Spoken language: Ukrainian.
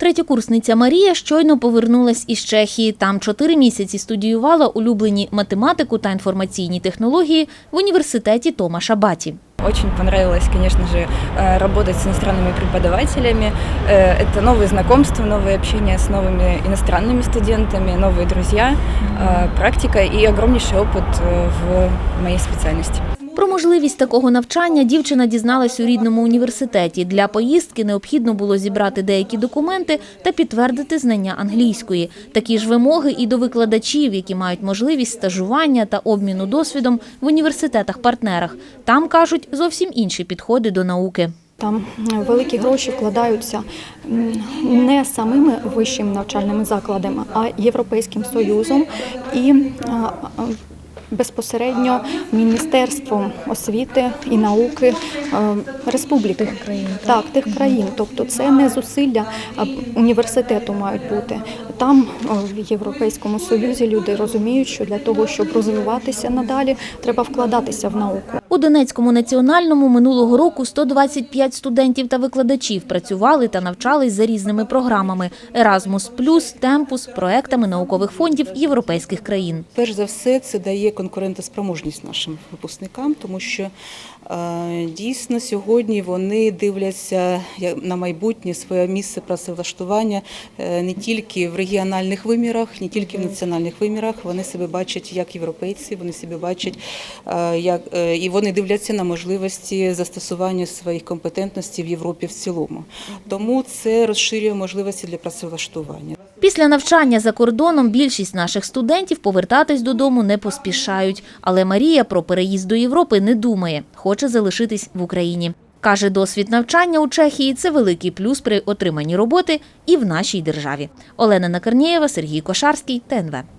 Третєкурсниця Марія щойно повернулась із Чехії. Там чотири місяці студіювала улюблені математику та інформаційні технології в університеті Томаша Баті. Очень понравилось, конечно же, э, работать с иностранными преподавателями. Э, Это новые знакомства, новое общение с новыми иностранными студентами, новые друзья, э, практика и огромнейший опыт э, в моей специальности. Про можливість такого навчання дівчина дізналась у рідному університеті. Для поїздки необхідно було зібрати деякі документи та підтвердити знання англійської. Такі ж вимоги і до викладачів, які мають можливість стажування та обміну досвідом в університетах-партнерах. Там кажуть зовсім інші підходи до науки. Там великі гроші вкладаються не самими вищими навчальними закладами, а Європейським Союзом і безпосередньо Міністерством освіти і науки е, республіки. Тих країн. Так, тих країн. Тобто це не зусилля університету мають бути. Там в Європейському Союзі люди розуміють, що для того, щоб розвиватися надалі, треба вкладатися в науку. У Донецькому національному минулого року 125 студентів та викладачів працювали та навчались за різними програмами Erasmus+, Темпус, проектами наукових фондів європейських країн. Перш за все, це дає конкурентоспроможність нашим випускникам, тому що е, дійсно сьогодні вони дивляться на майбутнє своє місце працевлаштування е, не тільки в регіональних вимірах, не тільки в національних вимірах. Вони себе бачать як європейці, вони себе бачать е, як і вони дивляться на можливості застосування своїх компетентностей в Європі в цілому. Тому це розширює можливості для працевлаштування. Після навчання за кордоном більшість наших студентів повертатись додому не поспішають. Але Марія про переїзд до Європи не думає, хоче залишитись в Україні. Каже, досвід навчання у Чехії – це великий плюс при отриманні роботи і в нашій державі. Олена Накарнієва, Сергій Кошарський, ТНВ.